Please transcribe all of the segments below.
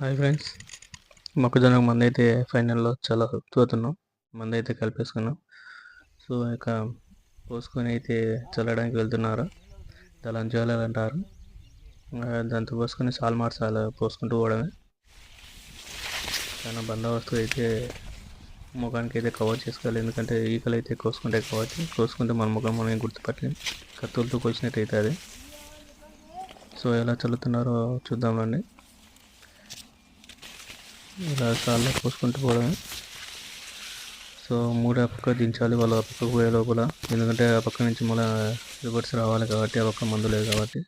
Hi friends. మొక్కజొన్న మంది అయితే ఫైనల్లో చాలా తోతున్నాం. మంది అయితే కలిపేసుకున్నాం. సో ఇక పోసుకొని అయితే చల్లడానికి వెళ్తున్నారు? దళంజాలు అంటారు. దాంతో పోసుకొని సాల్మార్ సాల్ పోసుకుంటూ పోవడమే. చాలా బందోబస్తు అయితే ముఖానికి అయితే కవర్ చేసుకోవాలి. ఎందుకంటే ఈకలు అయితే కోసుకుంటాయి కాబట్టి కోసుకుంటే మన ముఖం మనం గుర్తుపట్టలేం. కత్తులతో కోసినట్టు అవుతుంది సో ఎలా చల్లుతున్నారో చూద్దామండి ఇలా సార్లు పోసుకుంటూ పోవడమే. సో మూడు ఆ పక్క దించాలి వాళ్ళు ఆ పక్కకు పోయే లోపల. ఎందుకంటే ఆ పక్క నుంచి మళ్ళీ రివర్స్ రావాలి కాబట్టి ఆ పక్క మందు లేదు కాబట్టి.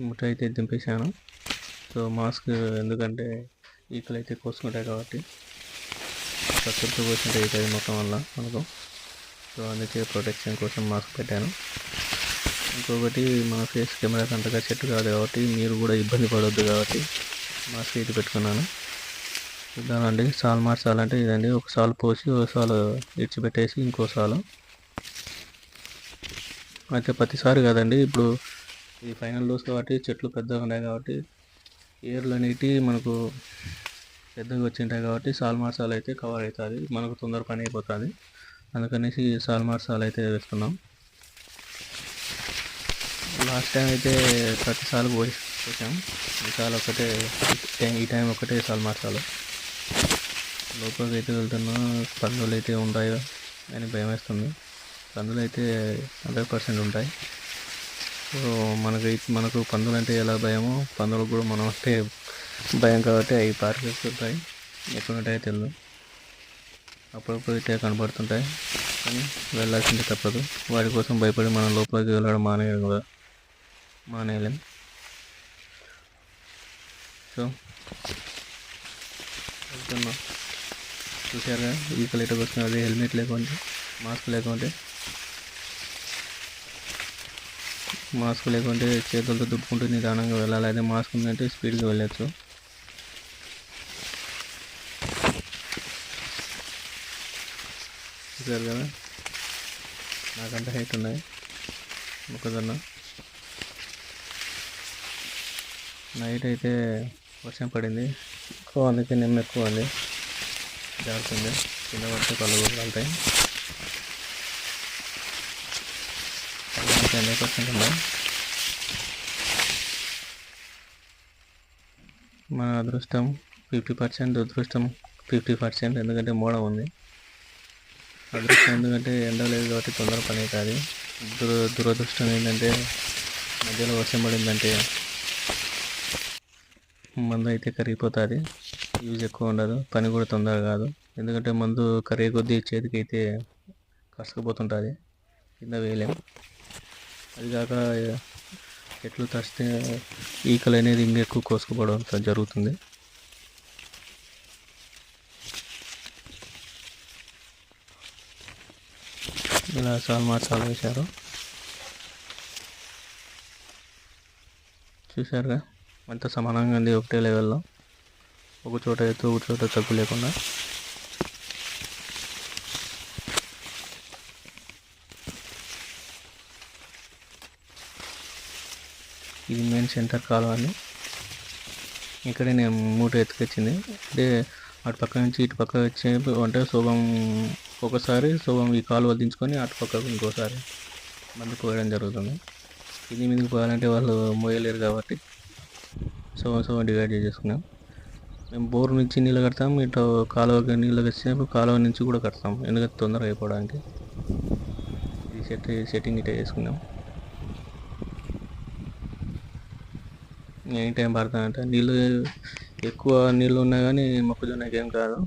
ముట్ట అయితే దింపేశాను. సో మాస్క్ ఎందుకంటే ఈకలు అయితే కోసుకుంటాయి కాబట్టి. ప్రకృతి కోసినట్టు అవుతుంది మొత్తం వల్ల మనకు. సో అందుకే ప్రొటెక్షన్ కోసం మాస్క్ పెట్టాను. ఇంకొకటి మన ఫేస్ కెమెరాకి అంతగా సెట్ కాదు కాబట్టి మీరు కూడా ఇబ్బంది పడవద్దు కాబట్టి. మా అయితే పెట్టుకున్నాను. చూద్దామండి సాల్ మార్చాలంటే ఇదండి. ఒక సాల్ పోసి ఒక సాల్ ఇడిచిపెట్టేసి ఇంకో సాలు. అయితే ప్రతిసారి కదండి ఇప్పుడు ఈ ఫైనల్ డోస్ కాబట్టి చెట్లు పెద్దగా ఉన్నాయి కాబట్టి ఏర్లు అనేటివి మనకు పెద్దగా వచ్చింటాయి కాబట్టి సాల్ మార్సాలు అయితే కవర్ అవుతుంది మనకు తొందర పని అయిపోతుంది. అందుకనేసి సాల్ మార్సాలు అయితే వేస్తున్నాం. లాస్ట్ టైం అయితే ప్రతిసారి పోయి పోసాం ఈసారి ఒకటే టైం ఈ టైం ఒకటే సాల్ మార్చాలి. లోపలికి అయితే వెళ్తున్నా పందులు అయితే ఉంటాయో అని భయం వేస్తుంది పందులు అయితే హండ్రెడ్ పర్సెంట్ ఉంటాయి. సో మనకి మనకు పందులు అంటే ఎలా భయమో పందులకు కూడా మనం అంటే భయం కాబట్టి అవి పారిపోతుంటాయి. ఎక్కడ ఉంటాయో తెలియదు అప్పుడప్పుడు అయితే కనబడుతుంటాయి. కానీ వెళ్ళాల్సింది తప్పదు. వాటి కోసం భయపడి మనం లోపలికి వెళ్ళడం మానేయడం కూడా మానేయలేం సో వెళ్తున్నా చూసారుగా ఈకలు ఇటకు వస్తున్నాయి అదే హెల్మెట్ లేకుంటే మాస్క్ లేకుంటే మాస్క్ లేకుంటే చేతులతో దుప్పుకుంటూ నిదానంగా వెళ్ళాలి. అదే మాస్క్ ఉందంటే స్పీడ్గా వెళ్ళచ్చు. చూసారు కదా నాకంటే హైట్ ఉన్నాయి. మొక్కజొన్న. నైట్ అయితే వర్షం పడింది. ఎక్కువ అందుకే నిమ్మ ఎక్కువ ఉంది. జారుతుంది. కింద పడితే కళ్ళు వెళ్తాయి హండ్రెడ్ పర్సెంట్ ఉన్నాయి. మన అదృష్టం ఫిఫ్టీ పర్సెంట్ దురదృష్టం ఫిఫ్టీ పర్సెంట్. ఎందుకంటే మోడ ఉంది. అదృష్టం ఎందుకంటే ఎండ లేదు కాబట్టి తొందర పని కాదు దుర దురదృష్టం ఏంటంటే మధ్యలో వర్షం పడిందంటే మందు అయితే కరిగిపోతుంది. యూజ్ ఎక్కువ ఉండదు. పని కూడా తొందర కాదు. ఎందుకంటే మందు కరిగే కొద్దీ చేతికి అయితే కసుకుపోతుంటుంది కింద వేయలేం. అది కాక చెట్లు తస్తే ఈకలు అనేది ఇంకా ఎక్కువ కోసుకుపోవడం జరుగుతుంది. ఇలా సాల్ మార్చాలు వేశారు. చూశారుగా? అంత సమానంగా ఉంది ఒకటే లెవెల్లో ఒక చోట ఎత్తు ఒక చోట తగ్గు లేకుండా. ఇది మెయిన్ సెంటర్ కాలువ ఇక్కడే నేను మూట ఎత్తుకొచ్చింది. అంటే అటు పక్క నుంచి ఇటు పక్క వచ్చే అంటే శుభం ఒకసారి శుభం ఈ కాలువ దించుకొని అటు పక్కకు ఇంకోసారి మంది పోయడం జరుగుతుంది. ఇది మీదకి పోయాలంటే వాళ్ళు మోయలేరు కాబట్టి సో సగం డివైడ్ చేసుకున్నాం మేము బోర్ నుంచి నీళ్ళు కడతాం ఇటు కాలువకి నీళ్ళు వచ్చేప్పుడు కాలువ నుంచి కూడా కడతాం ఎందుకంటే తొందరగా అయిపోవడానికి. ఇది సెట్ సెట్టింగ్ ఇటే చేసుకున్నాం. ఎనీ టైం పడతానంటే నీళ్ళు ఎక్కువ నీళ్ళు ఉన్నా కానీ మొక్కజొన్నకి ఏం కాదు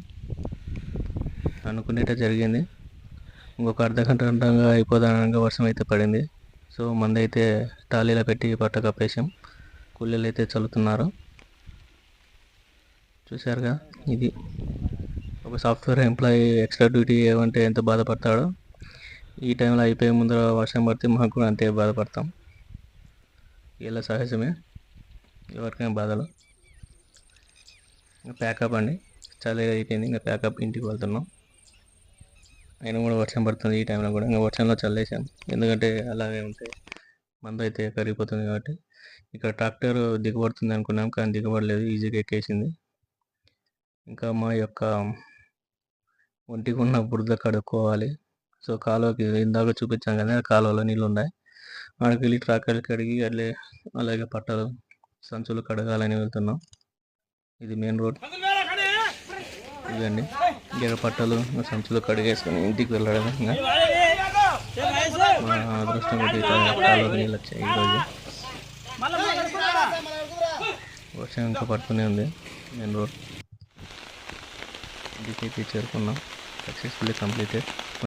అనుకునేట జరిగింది. ఇంకొక అర్ధ గంట గంటగా అయిపోదానంగా వర్షం అయితే పడింది. సో మందైతే టాలీలో పెట్టి పట్ట కప్పేసాం కూలీలు అయితే చల్లుతున్నారు. చూశారుగా ఇది ఒక సాఫ్ట్వేర్ ఎంప్లాయీ ఎక్స్ట్రా డ్యూటీ ఏమంటే ఎంత బాధపడతాడో. ఈ టైంలో అయిపోయే ముందర వర్షం పడితే మాకు కూడా అంతే బాధపడతాం. ఇలా సహజమే. ఎవరికైనా బాధలు. ఇంకా ప్యాకప్ అండి. చాలా అయిపోయింది. ఇంకా ప్యాకప్ ఇంటికి వెళ్తున్నాం. అయినా కూడా వర్షం పడుతుంది ఈ టైంలో కూడా. ఇంకా వర్షంలో చల్లేసాం. ఎందుకంటే అలాగే ఉంటే మందు అయితే కరిగిపోతుంది కాబట్టి ఇక్కడ ట్రాక్టర్ దిగబడుతుంది అనుకున్నాం కానీ దిగబడలేదు ఈజీగా ఎక్కేసింది. ఇంకా మా యొక్క ఒంటికి ఉన్న బురద కడుక్కోవాలి. సో కాలువకి ఇందాక చూపించాం కదా కాలువలో నీళ్ళు ఉన్నాయి. అక్కడికి వెళ్ళి ట్రాక్టర్ కడిగి అట్లే అలాగే పట్టలు సంచులు కడగాలని వెళ్తున్నాం. ఇది మెయిన్ రోడ్. ఇదండి ఇంకా పట్టలు సంచులు కడిగేసుకొని ఇంటికి వెళ్ళడం ఇంకా. మా అదృష్టం కాలువ నీళ్ళు వచ్చాయి ఈరోజు. వర్షం ఇంకా పడుతూనే ఉంది మెయిన్ రోడ్. ఇంటికి చేరుకున్నాం. Successfully completed.